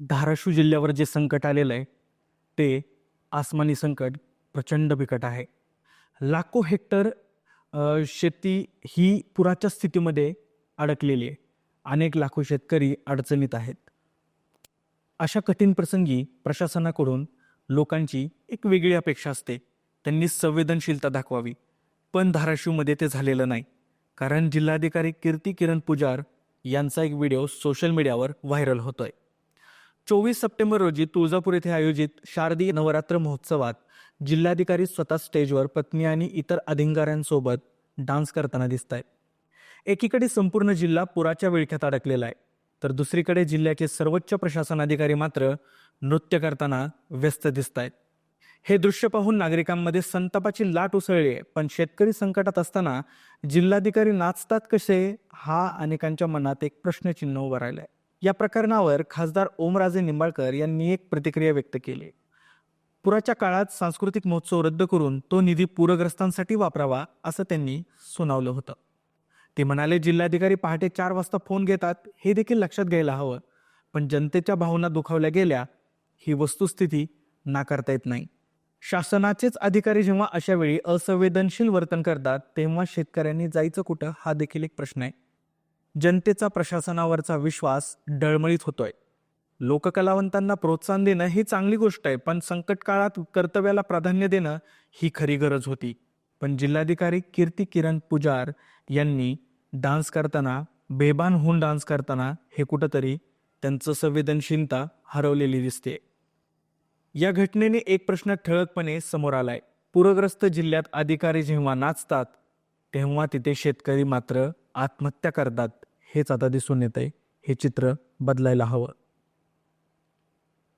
धाराशिव जिल्ह्यावर जे संकट आलेलं आहे ते आसमानी संकट प्रचंड बिकट आहे. लाखो हेक्टर शेती ही पुराच्या स्थितीमध्ये अडकलेली आहे. अनेक लाखो शेतकरी अडचणीत आहेत. अशा कठीण प्रसंगी प्रशासनाकडून लोकांची एक वेगळी अपेक्षा असते. त्यांनी संवेदनशीलता दाखवावी. पण धाराशिवमध्ये ते झालेलं नाही. कारण जिल्हाधिकारी कीर्ती किरण पुजार यांचा एक व्हिडिओ सोशल मीडियावर व्हायरल होतोय. चोवीस सप्टेंबर रोजी तुळजापूर येथे आयोजित शारदीय नवरात्र महोत्सवात जिल्हाधिकारी स्वतः स्टेजवर पत्नी आणि इतर अधिकाऱ्यांसोबत डान्स करताना दिसत आहेत एकीकडे संपूर्ण जिल्हा पुराच्या विळख्यात अडकलेला आहे तर दुसरीकडे जिल्ह्याचे सर्वोच्च प्रशासन अधिकारी मात्र नृत्य करताना व्यस्त दिसत आहेत हे दृश्य पाहून नागरिकांमध्ये संतापाची लाट उसळली आहे पण शेतकरी संकटात असताना जिल्हाधिकारी नाचतात कसे हा अनेकांच्या मनात एक प्रश्नचिन्ह उभं राहिलं आहे या प्रकरणावर खासदार ओमराजे निंबाळकर यांनी एक प्रतिक्रिया व्यक्त केली. पुराच्या काळात सांस्कृतिक महोत्सव रद्द करून तो निधी पूरग्रस्तांसाठी वापरावा असं त्यांनी सुनावलं होतं. ते म्हणाले जिल्हाधिकारी पहाटे चार वाजता फोन घेतात हे देखील लक्षात घ्यायला हवं. पण जनतेच्या भावना दुखावल्या गेल्या ही वस्तुस्थिती नाकारता येत नाही. शासनाचेच अधिकारी जेव्हा अशा वेळी असंवेदनशील वर्तन करतात तेव्हा शेतकऱ्यांनी जायचं कुठं हा देखील एक प्रश्न आहे. जनतेचा प्रशासनावरचा विश्वास डळमळीत होतोय. लोककलावंतांना प्रोत्साहन देणं ही चांगली गोष्ट आहे पण संकट काळात कर्तव्याला प्राधान्य देणं ही खरी गरज होती. पण जिल्हाधिकारी कीर्ती किरण पुजार यांनी डान्स करताना बेबान होऊन डान्स करताना हे कुठंतरी त्यांचं संवेदनशीलता हरवलेली दिसते या घटनेने एक प्रश्न ठळकपणे समोर आलाय. पूरग्रस्त जिल्ह्यात अधिकारी जेव्हा नाचतात तेव्हा तिथे शेतकरी मात्र आत्महत्या करतात हेच आता दिसून येत आहे हे चित्र बदलायला हवं.